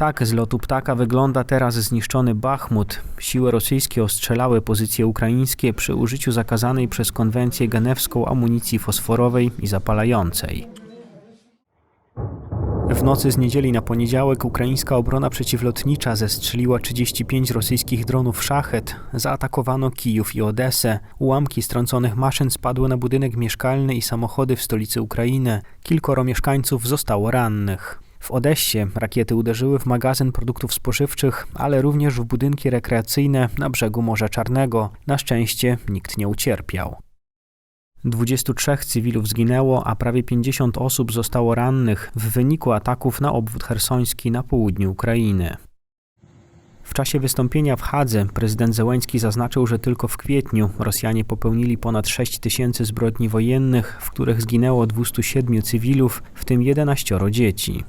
Tak z lotu ptaka wygląda teraz zniszczony Bachmut. Siły rosyjskie ostrzelały pozycje ukraińskie przy użyciu zakazanej przez konwencję genewską amunicji fosforowej i zapalającej. W nocy z niedzieli na poniedziałek ukraińska obrona przeciwlotnicza zestrzeliła 35 rosyjskich dronów szachet. Zaatakowano Kijów i Odesę. Ułamki strąconych maszyn spadły na budynek mieszkalny i samochody w stolicy Ukrainy. Kilkoro mieszkańców zostało rannych. W Odessie rakiety uderzyły w magazyn produktów spożywczych, ale również w budynki rekreacyjne na brzegu Morza Czarnego. Na szczęście nikt nie ucierpiał. 23 cywilów zginęło, a prawie 50 osób zostało rannych w wyniku ataków na obwód hersoński na południu Ukrainy. W czasie wystąpienia w Hadze prezydent Zełęński zaznaczył, że tylko w kwietniu Rosjanie popełnili ponad 6 tysięcy zbrodni wojennych, w których zginęło 207 cywilów, w tym 11 dzieci.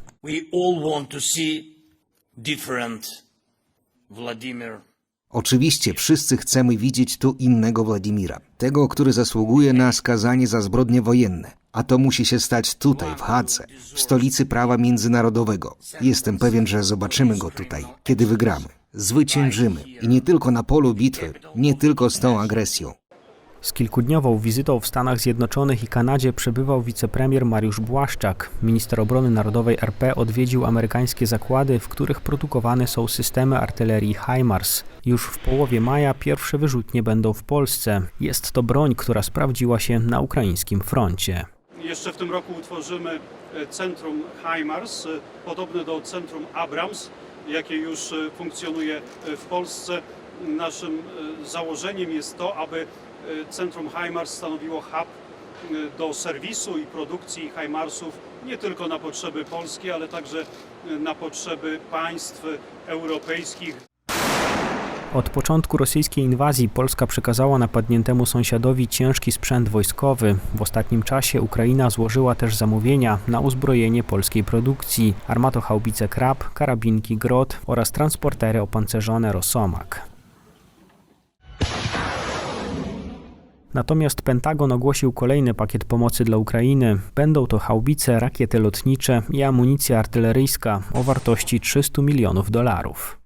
Oczywiście wszyscy chcemy widzieć tu innego Władimira, tego, który zasługuje na skazanie za zbrodnie wojenne. A to musi się stać tutaj, w Hadze, w stolicy prawa międzynarodowego. Jestem pewien, że zobaczymy go tutaj, kiedy wygramy. Zwyciężymy i nie tylko na polu bitwy, nie tylko z tą agresją. Z kilkudniową wizytą w Stanach Zjednoczonych i Kanadzie przebywał wicepremier Mariusz Błaszczak. Minister obrony narodowej RP odwiedził amerykańskie zakłady, w których produkowane są systemy artylerii HIMARS. Już w połowie maja pierwsze wyrzutnie będą w Polsce. Jest to broń, która sprawdziła się na ukraińskim froncie. Jeszcze w tym roku utworzymy e, centrum HIMARS, e, podobne do centrum Abrams, jakie już e, funkcjonuje w Polsce. Naszym e, założeniem jest to, aby e, centrum HIMARS stanowiło hub e, do serwisu i produkcji HIMARSów nie tylko na potrzeby Polski, ale także na potrzeby państw europejskich. Od początku rosyjskiej inwazji Polska przekazała napadniętemu sąsiadowi ciężki sprzęt wojskowy. W ostatnim czasie Ukraina złożyła też zamówienia na uzbrojenie polskiej produkcji, armatochaubice Krab, karabinki Grot oraz transportery opancerzone Rosomak. Natomiast Pentagon ogłosił kolejny pakiet pomocy dla Ukrainy. Będą to haubice, rakiety lotnicze i amunicja artyleryjska o wartości 300 milionów dolarów.